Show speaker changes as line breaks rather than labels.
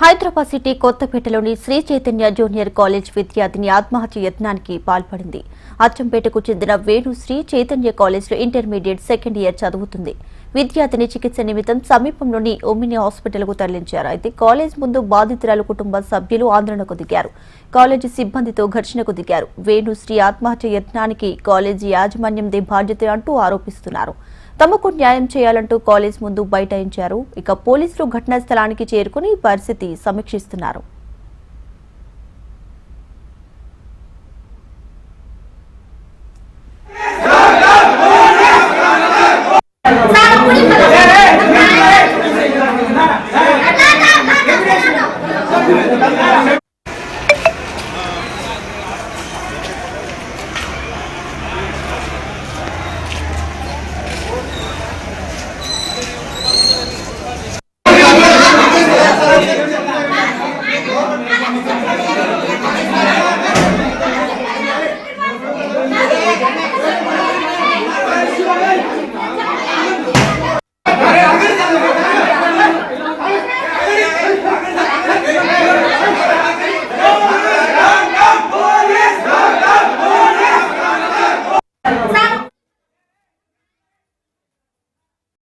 Hyderabad city కొత్తపేటలోని Sri Chaitanya junior college విద్యార్థిని ఆత్మహత్య యత్నానికి పాల్పడింది. అచ్చంపేటకు చెందిన వేణు శ్రీ చైతన్య కాలేజ్లో ఇంటర్మీడియట్ సెకండ్ ఇయర్ చదువుతుంది. విద్యార్థిని చికిత్స నిమిత్తం సమీపంలోని ఒమిని హాస్పిటల్కు తరలించారు. అయితే కాలేజ్ ముందు బాధితురాలు కుటుంబ సభ్యులు ఆందోళనకు దిగారు. కాలేజీ సిబ్బందితో ఘర్షణకు దిగారు. వేణు శ్రీ ఆత్మహత్య యత్నానికి కాలేజీ యాజమాన్యందే బాధ్యత అంటూ ఆరోపిస్తున్నారు. తమకు న్యాయం చేయాలంటూ కాలేజ్ ముందు బైఠాయించారు. ఇక పోలీసులు ఘటనా స్థలానికి చేరుకుని పరిస్థితి సమీక్షిస్తున్నారు.